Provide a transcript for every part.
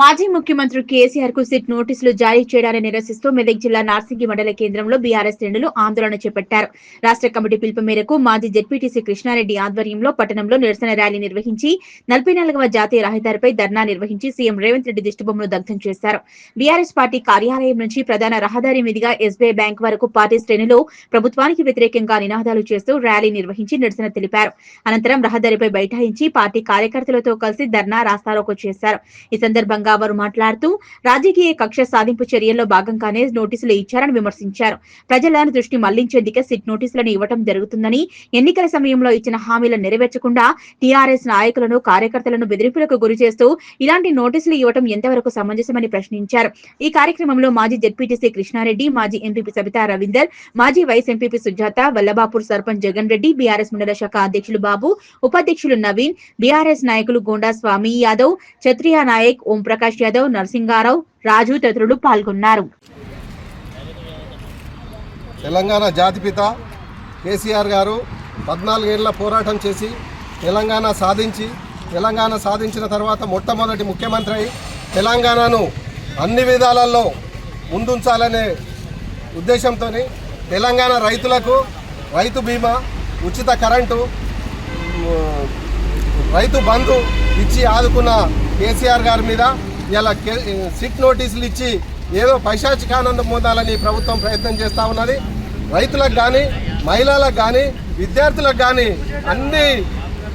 మాజీ ముఖ్యమంత్రి కేసీఆర్కు సిట్ నోటీసులు జారీ చేయడాన్ని నిరసిస్తూ మెదక్ జిల్లా నార్సింగి మండల కేంద్రంలో బీఆర్ఎస్ శ్రేణులు ఆందోళన చేపట్టారు. రాష్ట్ర కమిటీ పిలుపు మేరకు మాజీ జెడ్పీటీసీ కృష్ణారెడ్డి ఆధ్వర్యంలో పట్టణంలో నిరసన ర్యాలీ నిర్వహించి నలభై నాలుగవ జాతీయ రహదారిపై ధర్నా నిర్వహించి సీఎం రేవంత్ రెడ్డి దిష్టిబొమ్మను దగ్ధం చేశారు. బీఆర్ఎస్ పార్టీ కార్యాలయం నుంచి ప్రధాన రహదారి మీదుగా ఎస్బీఐ బ్యాంక్ వరకు పార్టీ శ్రేణులు ప్రభుత్వానికి వ్యతిరేకంగా నినాదాలు చేస్తూ ర్యాలీ నిర్వహించి నిరసన తెలిపారు. అనంతరం రహదారిపై బైఠాయించి పార్టీ కార్యకర్తలతో కలిసి ధర్నా రాస్తారోకో చేశారు. ఈ సందర్భంగా సందర్భంగా వారు మాట్లాడుతూ రాజకీయ కక్ష సాధింపు చర్యల్లో భాగంగానే నోటీసులు ఇచ్చారని విమర్శించారు. ప్రజల దృష్టి మళ్ళించేందుకే సిట్ నోటీసులను ఇవ్వడం జరుగుతుందని ఎన్నికల సమయంలో ఇచ్చిన హామీలను నెరవేర్చకుండా టీఆర్ఎస్ నాయకులను కార్యకర్తలను బెదిరింపులకు గురి చేస్తూ ఇలాంటి నోటీసులు ఇవ్వడం ఎంతవరకు సమంజసమని ప్రశ్నించారు. ఈ కార్యక్రమంలో మాజీ జెడ్పీటీసీ కృష్ణారెడ్డి మాజీ ఎంపీపీ సబితా రవీందర్ మాజీ vice MPP Sujatha Vallabhapur sarpanch Jagan Reddy BRS మండల శాఖ అధ్యక్షులు బాబు ఉపాధ్యక్షులు నవీన్ బీఆర్ఎస్ నాయకులు గోండా స్వామి యాదవ్ క్షత్రియ నాయక్ జయప్రకాష్ యాదవ్ నరసింగారావు రాజు తదితరులు పాల్గొన్నారు. తెలంగాణ జాతిపిత కేసీఆర్ గారు పద్నాలుగేళ్ళ పోరాటం చేసి తెలంగాణ సాధించి తెలంగాణ సాధించిన తర్వాత మొట్టమొదటి ముఖ్యమంత్రి అయి తెలంగాణను అన్ని విధాలలో ముందుంచాలనే ఉద్దేశంతో తెలంగాణ రైతులకు రైతు బీమా ఉచిత కరెంటు రైతు బంధు ఇచ్చి ఆదుకున్న కేసీఆర్ గారి మీద ఇలా కే- సిట్ నోటీసులు ఇచ్చి ఏదో పైశాచికానందం పొందాలని ప్రభుత్వం ప్రయత్నం చేస్తూ ఉన్నది. రైతులకు కానీ మహిళలకు కానీ విద్యార్థులకు కానీ అన్ని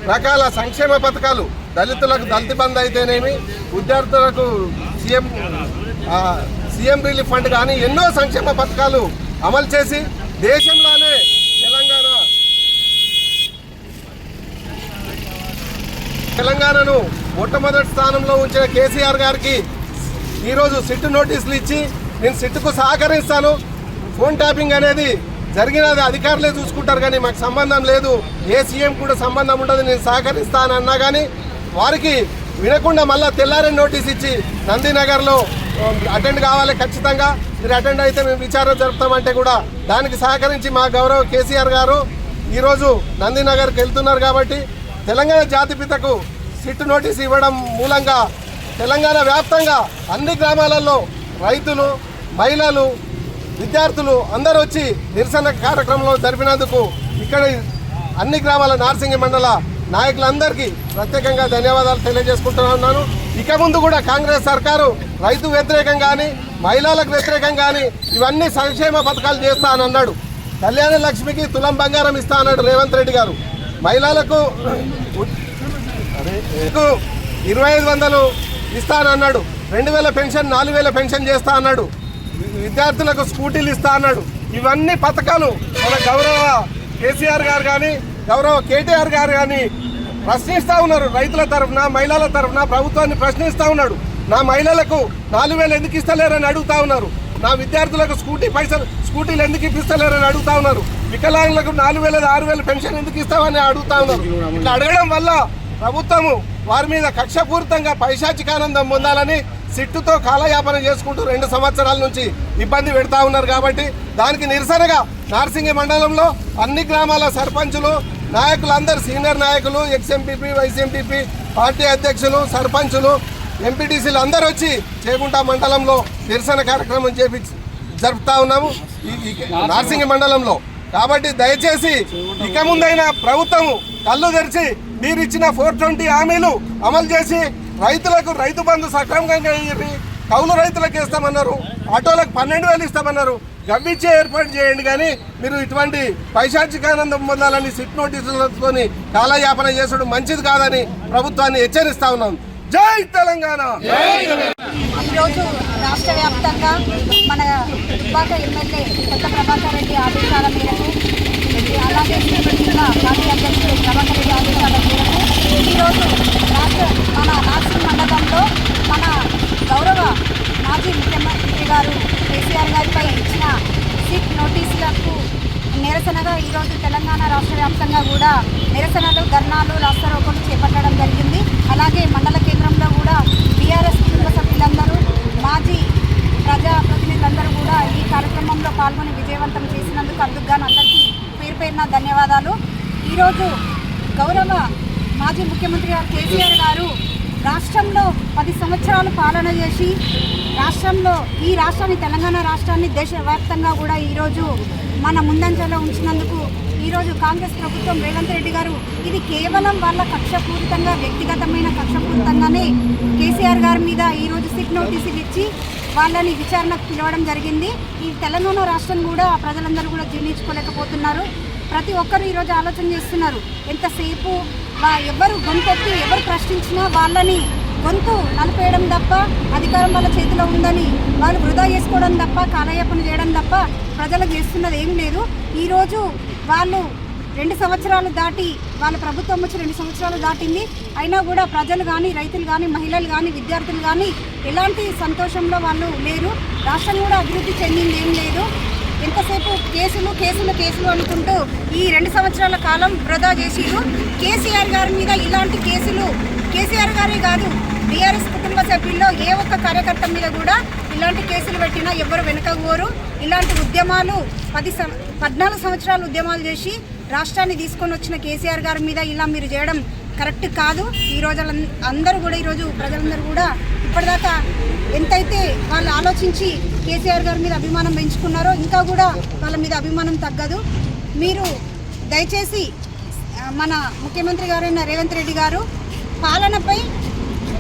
రకాల సంక్షేమ పథకాలు దళితులకు దళిత బంద్ అయితేనేమి విద్యార్థులకు సీఎం సీఎం రిలీఫ్ ఫండ్ కానీ ఎన్నో సంక్షేమ పథకాలు అమలు చేసి దేశంలోనే తెలంగాణ తెలంగాణను మొట్టమొదటి స్థానంలో ఉంచిన కేసీఆర్ గారికి ఈరోజు సిట్ నోటీసులు ఇచ్చి నేను సిట్టుకు సహకరిస్తాను. ఫోన్ ట్యాపింగ్ అనేది జరిగినది అధికారులే చూసుకుంటారు కానీ మాకు సంబంధం లేదు. ఏ సీఎం కూడా సంబంధం ఉండదు నేను సహకరిస్తాను అన్నా కానీ వారికి వినకుండా మళ్ళీ తెల్లారని నోటీస్ ఇచ్చి నందినగర్లో అటెండ్ కావాలి ఖచ్చితంగా. మీరు అటెండ్ అయితే మేము విచారణ జరుపుతామంటే కూడా దానికి సహకరించి మా గౌరవ కేసీఆర్ గారు ఈరోజు నందినగర్కి వెళ్తున్నారు కాబట్టి తెలంగాణ జాతిపితకు సిట్ నోటీస్ ఇవ్వడం మూలంగా తెలంగాణ వ్యాప్తంగా అన్ని గ్రామాలలో రైతులు మహిళలు విద్యార్థులు అందరూ వచ్చి నిరసన కార్యక్రమంలో జరిపినందుకు ఇక్కడ అన్ని గ్రామాల నార్సింగి మండల నాయకులందరికీ ప్రత్యేకంగా ధన్యవాదాలు తెలియజేసుకుంటున్నాను ఇక ముందు కూడా కాంగ్రెస్ సర్కారు రైతు వ్యతిరేకం కానీ మహిళలకు వ్యతిరేకం కానీ ఇవన్నీ సంక్షేమ పథకాలు చేస్తా అని అన్నాడు. కళ్యాణ లక్ష్మికి తులం బంగారం ఇస్తా అన్నాడు రేవంత్ రెడ్డి గారు. మహిళలకు ఇరవై ఐదు వందలు ఇస్తానన్నాడు రెండు వేల పెన్షన్ నాలుగు వేల పెన్షన్ చేస్తా అన్నాడు. విద్యార్థులకు స్కూటీలు ఇస్తా అన్నాడు. ఇవన్నీ పథకాలు మన గౌరవ కేసీఆర్ గారు కానీ గౌరవ కేటీఆర్ గారు కానీ ప్రశ్నిస్తూ ఉన్నారు. రైతుల తరఫున మహిళల తరఫున ప్రభుత్వాన్ని ప్రశ్నిస్తూ ఉన్నాడు. నా మహిళలకు నాలుగు వేలు ఎందుకు ఇస్తలేరని అడుగుతా ఉన్నారు. నా విద్యార్థులకు స్కూటీ పైసలు స్కూటీలు ఎందుకు ఇప్పిస్తలేరని అడుగుతా ఉన్నారు. వికలాంగులకు నాలుగు వేల ఆరు వేల పెన్షన్ ఎందుకు ఇస్తామని అడుగుతా ఉన్నారు. ఇట్లా అడగడం వల్ల ప్రభుత్వము వారి మీద కక్షపూరితంగా పైశాచికానందం పొందాలని సిట్టుతో కాలయాపన చేసుకుంటూ రెండు సంవత్సరాల నుంచి ఇబ్బంది పెడతా ఉన్నారు కాబట్టి దానికి నిరసనగా నార్సింగి మండలంలో అన్ని గ్రామాల సర్పంచులు నాయకులందరూ సీనియర్ నాయకులు ఎక్స్ఎంపీపీ వైసీఎంపీపీ పార్టీ అధ్యక్షులు సర్పంచులు ఎంపీటీసీలు అందరూ వచ్చి చేగుంట మండలంలో నిరసన కార్యక్రమం చేపి జరుపుతా ఉన్నాము నార్సింగి మండలంలో. కాబట్టి దయచేసి ఇక ముందైనా ప్రభుత్వము కళ్ళు తెరిచి మీరు ఇచ్చిన ఫోర్ ట్వంటీ హామీలు అమలు చేసి రైతులకు రైతు బంధు సక్రమంగా ఇయ్యి కౌలు రైతులకు ఇస్తామన్నారు. ఆటోలకు పన్నెండు వేలు ఇస్తామన్నారు. గవ్విచ్చే ఏర్పాటు చేయండి కానీ మీరు ఇటువంటి పైశాచికానందం పొందాలని సిట్ నోటీసులతో కాలయాపన చేసుడు మంచిది కాదని ప్రభుత్వాన్ని హెచ్చరిస్తా ఉన్నాం. జై తెలంగాణ! ఈరోజు రాష్ట్ర వ్యాప్తంగా మన దుబ్బాక ఎమ్మెల్యే కొత్త ప్రభాకర్ రెడ్డి ఆదేశాల మేరకు అలాగే జిల్లా పార్టీ అధ్యక్షుడు ప్రభాకర్ రెడ్డి ఆదేశాల మేరకు ఈరోజు రాష్ట్ర మన రాష్ట్ర మండలంలో మన గౌరవ మాజీ ముఖ్యమంత్రి గారు కేసీఆర్ గారిపై ఇచ్చిన సిట్ నోటీసులకు నిరసనగా ఈరోజు తెలంగాణ రాష్ట్ర వ్యాప్తంగా కూడా నిరసనలు ధర్నాలు రాస్తారోకోలు చేపట్టడం జరిగింది అలాగే మండల కేంద్రంలో కూడా బీఆర్ఎస్ కుటుంబ సభ్యులందరూ మాజీ ప్రజాప్రతినిధులందరూ కూడా ఈ కార్యక్రమంలో పాల్గొని విజయవంతం చేసినందుకు అందుకు గాను అందరికీ పేరు పేరున ధన్యవాదాలు ఈరోజు గౌరవ మాజీ ముఖ్యమంత్రి గారు కేసీఆర్ గారు రాష్ట్రంలో పది సంవత్సరాలు పాలన చేసి రాష్ట్రంలో ఈ రాష్ట్రాన్ని తెలంగాణ రాష్ట్రాన్ని దేశవ్యాప్తంగా కూడా ఈరోజు మన ముందంజలో ఉంచినందుకు ఈరోజు కాంగ్రెస్ ప్రభుత్వం రేవంత్ రెడ్డి గారు ఇది కేవలం వాళ్ళ కక్షపూరితంగా వ్యక్తిగతమైన కక్షపూరితంగానే కేసీఆర్ గారి మీద ఈరోజు సిట్ నోటీసులు ఇచ్చి వాళ్ళని విచారణకు పిలవడం జరిగింది. ఈ తెలంగాణ రాష్ట్రం కూడా ప్రజలందరూ కూడా జీర్ణించుకోలేకపోతున్నారు. ప్రతి ఒక్కరు ఈరోజు ఆలోచన చేస్తున్నారు. ఎంతసేపు ఎవరు గొంతెత్తి ఎవరు ప్రశ్నించినా వాళ్ళని గొంతు నలిపేయడం తప్ప అధికారం వాళ్ళ చేతిలో ఉందని వాళ్ళు వృధా చేసుకోవడం తప్ప కాలయాపన చేయడం తప్ప ప్రజలకు చేస్తున్నది ఏం లేదు. ఈరోజు వాళ్ళు రెండు సంవత్సరాలు దాటి వాళ్ళ ప్రభుత్వం వచ్చి రెండు సంవత్సరాలు దాటింది. అయినా కూడా ప్రజలు కానీ రైతులు కానీ మహిళలు కానీ విద్యార్థులు కానీ ఎలాంటి సంతోషంలో వాళ్ళు లేరు. రాష్ట్రం కూడా అభివృద్ధి చెందింది ఏం లేదు. ఎంతసేపు కేసులు కేసులు కేసులు అనుకుంటూ ఈ రెండు సంవత్సరాల కాలం వృధా చేసిరు కేసీఆర్ గారి మీద ఇలాంటి కేసులు కేసీఆర్ గారే కాదు బీఆర్ఎస్ కుటుంబ సభ్యుల్లో ఏ ఒక్క కార్యకర్త మీద కూడా ఇలాంటి కేసులు పెట్టినా ఎవరు వెనకపోరు ఇలాంటి ఉద్యమాలు పది సం పద్నాలుగు సంవత్సరాలు ఉద్యమాలు చేసి రాష్ట్రాన్ని తీసుకొని వచ్చిన కేసీఆర్ గారి మీద ఇలా మీరు చేయడం కరెక్ట్ కాదు. ఈ రోజు అందరూ కూడా ఈరోజు ప్రజలందరూ కూడా ఇప్పటిదాకా ఎంతైతే వాళ్ళు ఆలోచించి కేసీఆర్ గారి మీద అభిమానం పెంచుకున్నారో ఇంకా కూడా వాళ్ళ మీద అభిమానం తగ్గదు. మీరు దయచేసి మన ముఖ్యమంత్రి గారైన రేవంత్ రెడ్డి గారు పాలనపై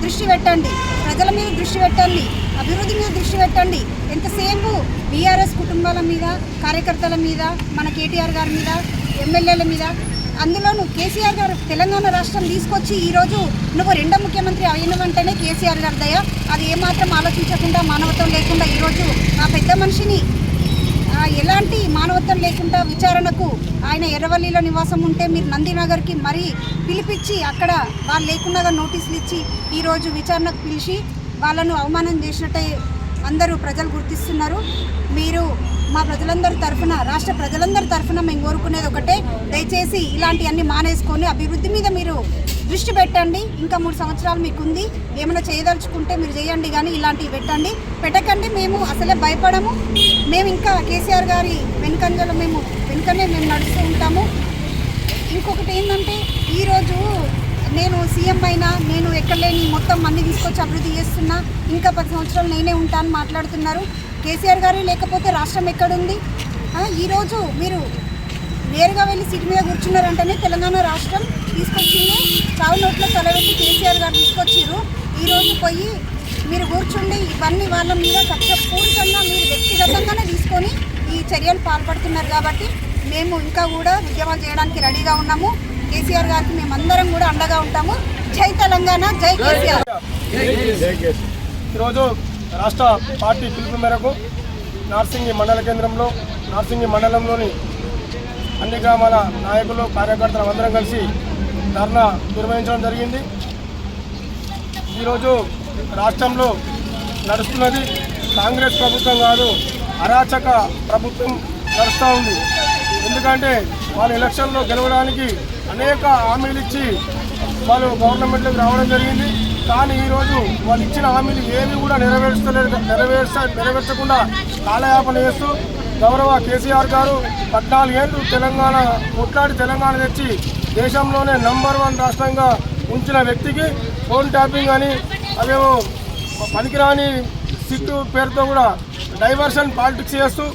దృష్టి పెట్టండి. ప్రజల మీద దృష్టి పెట్టండి. అభివృద్ధి మీద దృష్టి పెట్టండి. ఎంతసేపు బీఆర్ఎస్ కుటుంబాల మీద కార్యకర్తల మీద మన కేటీఆర్ గారి మీద ఎమ్మెల్యేల మీద అందులోనూ కేసీఆర్ గారు తెలంగాణ రాష్ట్రం తీసుకొచ్చి ఈరోజు నువ్వు రెండో ముఖ్యమంత్రి అయిన వెంటనే కేసీఆర్ గారి దయ. అది ఏమాత్రం ఆలోచించకుండా మానవత్వం లేకుండా ఈరోజు ఆ పెద్ద మనిషిని ఎలాంటి మానవత్వం లేకుండా విచారణకు ఆయన ఎర్రవల్లిలో నివాసం ఉంటే మీరు నందినగర్కి మరీ పిలిపించి అక్కడ వాళ్ళు లేకుండా నోటీసులు ఇచ్చి ఈరోజు విచారణకు పిలిచి వాళ్ళను అవమానం చేసినట్టే అందరూ ప్రజలు గుర్తిస్తున్నారు. మీరు మా ప్రజలందరి తరఫున రాష్ట్ర ప్రజలందరి తరఫున మేము కోరుకునేది ఒకటే. దయచేసి ఇలాంటివన్నీ మానేసుకొని అభివృద్ధి మీద మీరు దృష్టి పెట్టండి. ఇంకా మూడు సంవత్సరాలు మీకు ఉంది ఏమైనా చేయదలుచుకుంటే మీరు చేయండి కానీ ఇలాంటివి పెట్టండి. పెట్టకండి మేము అసలే భయపడము. మేము ఇంకా కేసీఆర్ గారి వెనుకంజలో మేము వెనుకనే మేము నడుస్తూ ఉంటాము. ఇంకొకటి ఏంటంటే ఈరోజు నేను సీఎం అయినా నేను ఎక్కడ లేని మొత్తం మంది తీసుకొచ్చి అభివృద్ధి చేస్తున్నా. ఇంకా పది సంవత్సరాలు నేనే ఉంటాను మాట్లాడుతున్నారు. కేసీఆర్ గారు లేకపోతే రాష్ట్రం ఎక్కడుంది? ఈరోజు మీరు నేరుగా వెళ్ళి సీట్ మీద కూర్చున్నారంటేనే తెలంగాణ రాష్ట్రం తీసుకొచ్చింది. చావు నోట్లో తలబెట్టి కేసీఆర్ గారు తీసుకొచ్చారు ఈరోజు పోయి మీరు కూర్చుండి ఇవన్నీ వాళ్ళ మీద కక్షపూరితంగా మీరు వ్యక్తిగతంగానే తీసుకొని ఈ చర్యలు పాల్పడుతున్నారు కాబట్టి మేము ఇంకా కూడా ఉద్యమాలు చేయడానికి రెడీగా ఉన్నాము. కేసీఆర్ గారికి మేమందరం కూడా అండగా ఉంటాము. జై తెలంగాణ జై కేసీఆర్. ఈరోజు రాష్ట్ర పార్టీ పిలుపు మేరకు నార్సింగి మండల కేంద్రంలో నార్సింగి మండలంలోని అన్ని గ్రామాల నాయకులు కార్యకర్తలు అందరం కలిసి ధర్నా నిర్వహించడం జరిగింది. ఈరోజు రాష్ట్రంలో నడుస్తున్నది కాంగ్రెస్ ప్రభుత్వం కాదు అరాచక ప్రభుత్వం నడుస్తూ ఉంది. ఎందుకంటే వాళ్ళు ఎలక్షన్లో గెలవడానికి అనేక హామీలు ఇచ్చి వాళ్ళు గవర్నమెంట్లోకి రావడం జరిగింది. కానీ ఈరోజు వాళ్ళు ఇచ్చిన హామీలు ఏవి కూడా నెరవేర్చలేదు నెరవేర్చ నెరవేర్చకుండా కాలయాపన చేస్తూ గౌరవ కేసీఆర్ గారు పద్నాలుగేళ్ళు తెలంగాణ కొట్లాడి తెలంగాణ తెచ్చి దేశంలోనే నంబర్ వన్ రాష్ట్రంగా ఉంచిన వ్యక్తికి ఫోన్ ట్యాపింగ్ అని అదేమో పనికిరాని సిట్టు పేరుతో కూడా డైవర్షన్ పాలిటిక్స్ చేస్తూ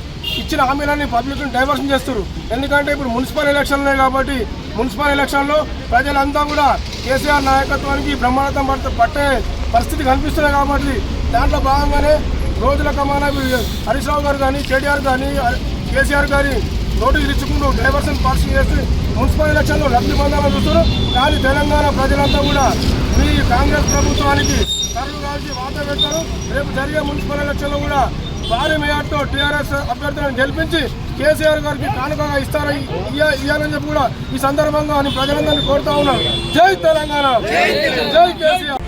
ఇచ్చిన హామీలన్నీ పబ్లిక్ని డైవర్షన్ చేస్తారు ఎందుకంటే ఇప్పుడు మున్సిపల్ ఎలక్షన్లే కాబట్టి మున్సిపల్ ఎలక్షన్లో ప్రజలంతా కూడా కేసీఆర్ నాయకత్వానికి బ్రహ్మాండం పడితే పట్టే పరిస్థితి కనిపిస్తుంది కాబట్టి దాంట్లో భాగంగానే రోజుల కమానా హరీష్ రావు గారు కానీ కేటీఆర్ కానీ కేసీఆర్ గారి నోటీసులు ఇచ్చుకుంటూ డైవర్షన్ పాలసీ చేసి మున్సిపల్ ఎలక్షన్లో లబ్ధి పొందాలని చూస్తున్నారు. కానీ తెలంగాణ ప్రజలంతా కూడా మీ కాంగ్రెస్ ప్రభుత్వానికి కర్రు కాల్చి వాత పెడతారు. రేపు జరిగే మున్సిపల్ ఎలక్షన్లో కూడా భారీ మేయర్తో టీఆర్ఎస్ అభ్యర్థులను గెలిపించి కేసీఆర్ గారికి కానుకగా ఇస్తారని ఇయ్యాలని చెప్పి కూడా ఈ సందర్భంగా అని ప్రజలందరినీ కోరుతా ఉన్నాను. జై తెలంగాణ! జై కేసీఆర్!